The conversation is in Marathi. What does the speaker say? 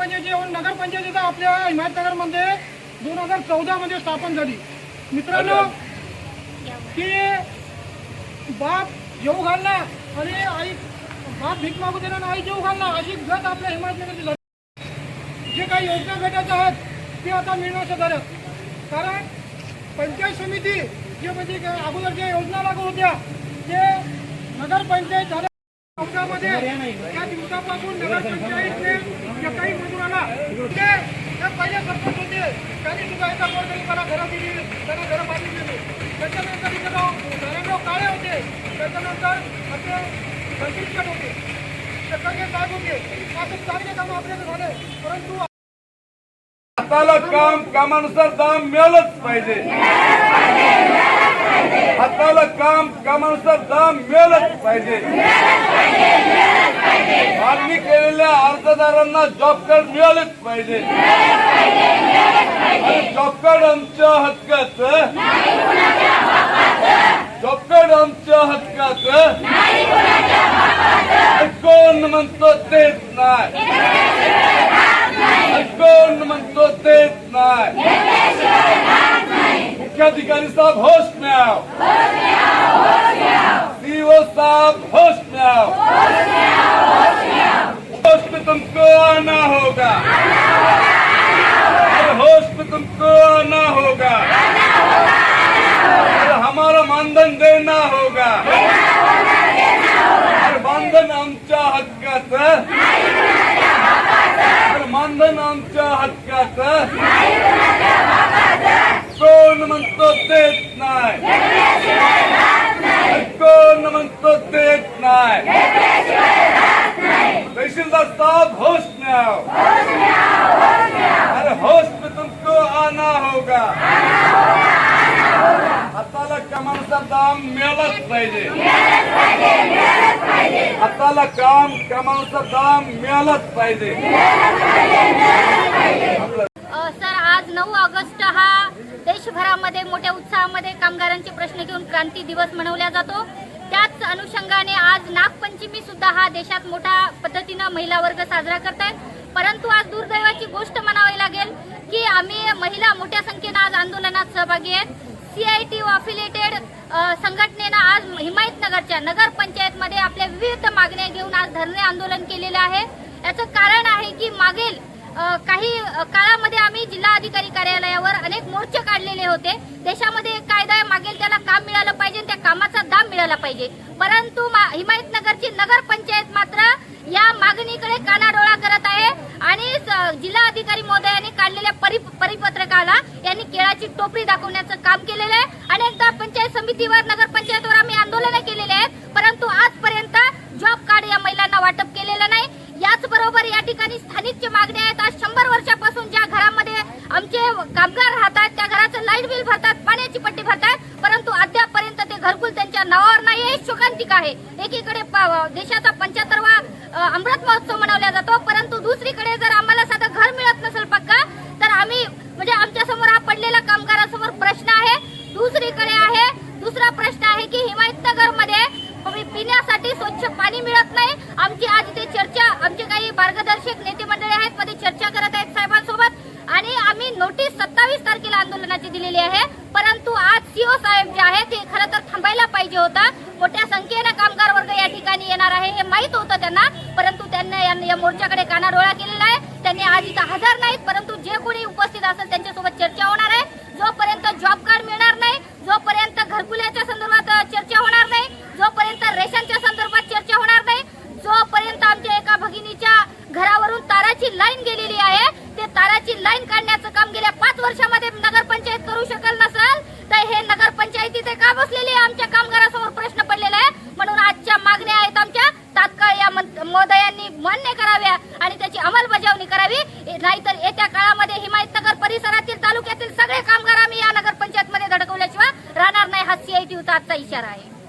ग्रामपंचायती नगरपंचायतीचा आपल्या हिमायतनगरमध्ये दोन हजार चौदा मध्ये स्थापन झाली. मित्रांनो की बाप जेव घालला आणि आई बाप भीक मागू देणार आई जेव घालला अशी गट आपल्या हिमायतनगरची झाली. जे काही योजना भेटायच्या आहेत ते आता मिळण्याचं झालं कारण पंचायत समिती जे म्हणजे अगोदर ज्या योजना लागू होत्या ते नगरपंचायत झाल्या. त्या दिवसापासून नगरपंचायतने काही ते म्हणजे पहिले सरपंच होते. त्यांनी सुद्धा एका गोरगरीबाला घरं दिली. त्यांना घरं दिली त्याच्यानंतर इथे नरेंद्र काळे होते. त्याच्यानंतर आपले संतोष होते. ते साहेब होते. चांगले कामं आपल्याला झाले. परंतु हाताला काम कामानुसार दाम मिळालंच पाहिजे. हाताला काम कामानुसार दाम मिळालंच पाहिजे. मागणी केलेल्या अर्जदारांना जॉब कार्ड मिळालेच पाहिजे. जॉब कार्ड आमच्या हक्काचं. जॉब कार्ड आमच्या हक्काचं. कोण म्हणतो तेच नाही कोण म्हणतो तेच नाही मुख्याधिकारी साहेब होश में आओ। सीओ साहब होश में आओ। होश में तुमको आना होगा। अरे होश में तुमको आना होगा। अरे हमारा मानधन देना होगा। अरे मानधन आमच्या हक्काचं तर मानधन आमच्या हक्काचं कोण म्हणतो देत नाही? कोण म्हणतो देत नाही? तहसीलदार साहब होश में आओ अरे होश में तुमको आना होगा. हाताला कामानुसार दाम मिळालाच पाहिजे. हाताला काम कामानुसार दाम मिळालाच पाहिजे. नऊ ऑगस्ट हा देशभरामध्ये मोठ्या उत्साहामध्ये कामगारांचे प्रश्न घेऊन क्रांती दिवस मनवला जातो. त्याच अनुषंगाने आज नागपंचमी सुद्धा हा देशात मोठ्या पद्धतीनं महिला वर्ग साजरा करतायत. परंतु आज दुर्दैवाची गोष्ट म्हणावी लागेल की आम्ही महिला मोठ्या संख्येनं आज आंदोलनात सहभागी आहेत. सीआयटी अफिलिएटेड संघटनेनं आज हिमायतनगरच्या नगर पंचायतमध्ये आपल्या विविध मागण्या घेऊन आज धरणे आंदोलन केलेलं आहे. याचं कारण आहे की मागे काही काळामध्ये आम्ही जिल्हा अधिकारी कार्यालयावर अनेक मोर्चे काढलेले होते. देशामध्ये एक कायदा आहे मागेल त्याला काम मिळालं पाहिजे त्या कामाचा दाम मिळाला पाहिजे. परंतु मा- हिमायतनगरची नगर पंचायत मात्र या मागणीकडे कानाडोळा करत आहे आणि स- जिल्हा अधिकारी महोदयांनी काढलेल्या परिपत्रकाला यांनी केळाची टोपरी दाखवण्याचं काम केलेलं आहे. अनेकदा पंचायत समितीवर नगर पंचायतवर आम्ही आंदोलनं केलेले आहेत. परंतु आजपर्यंत जॉब कार्ड या महिलांना वाटप केलेलं नाही. याचबरोबर या ठिकाणी स्थानिकची मागणी आहेत. आज शंभर वर्षापासून ज्या घरामध्ये आमचे कामगार राहतात त्या घराचं लाइट बिल भरतात पाण्याची पट्टी भरतात परंतु अद्यापपर्यंत ते घरकुल त्यांच्या नावावर नाही हे शोकांतिक आहे. एकीकडे प- देशाचा पंच्याहत्तरवा अमृत महोत्सव मनवला जातो परंतु दुसरीकडे जर आम्हाला साधं घर मिळत नसेल पक्का तर आम्ही म्हणजे आमच्यासमोर हा पडलेला कामगारांसमोर प्रश्न आहे. दुसरीकडे आहे दुसरा प्रश्न आहे की हिमायतनगरमध्ये पिण्यासाठी स्वच्छ पाणी मिळत नाही आमची आज इथे चर्चा आमचे काही मार्गदर्शक नेते मंडळी आहेत. मध्ये चर्चा करत आहेत साहेबांसोबत. आणि आम्ही नोटीस सत्तावीस तारखेला आंदोलनाची दिलेली आहे. परंतु आज सीओ साहेब जे आहेत ते खरं तर थांबायला पाहिजे होतं. मोठ्या संख्येनं कामगार वर्ग या ठिकाणी येणार आहे हे माहीत होतं त्यांना. परंतु त्यांना या मोर्चाकडे कानाडोळा केलेला आहे. त्यांनी आज इथं हजर नाहीत. परंतु जे कोणी उपस्थित असेल त्यांच्यासोबत चर्चा होणार आहे जोपर्यंत जॉब कार्ड मिळणार नाही जोपर्यंत घरकुल्याच्या संदर्भात अ, चर्चा होणार नाही जोपर्यंत रेशनच्या संदर्भात चर्चा होणार नाही जोपर्यंत आमच्या एका भगिनीच्या घरावरून ताराची लाईन गेलेली आहे. ते ताराची लाईन काढण्याचं काम गेल्या पाच वर्षामध्ये नगरपंचायत करू शकल नसेल तर हे नगरपंचायतीचे का बसलेली आहे? आमच्या कामगारासमोर प्रश्न पडलेला आहे. म्हणून आजच्या मागण्या आहेत आमच्या. तात्काळ या मं- महोदयांनी मान्य कराव्या आणि त्याची अंमलबजावणी करावी. नाहीतर येत्या काळामध्ये हिमायतनगर परिसरातील तालुक्यातील सगळे कामगार आम्ही या नगरपंचायतमध्ये धडकवल्याशिवाय राहणार नाही. हा सीआयटीचा आजचा इशारा आहे.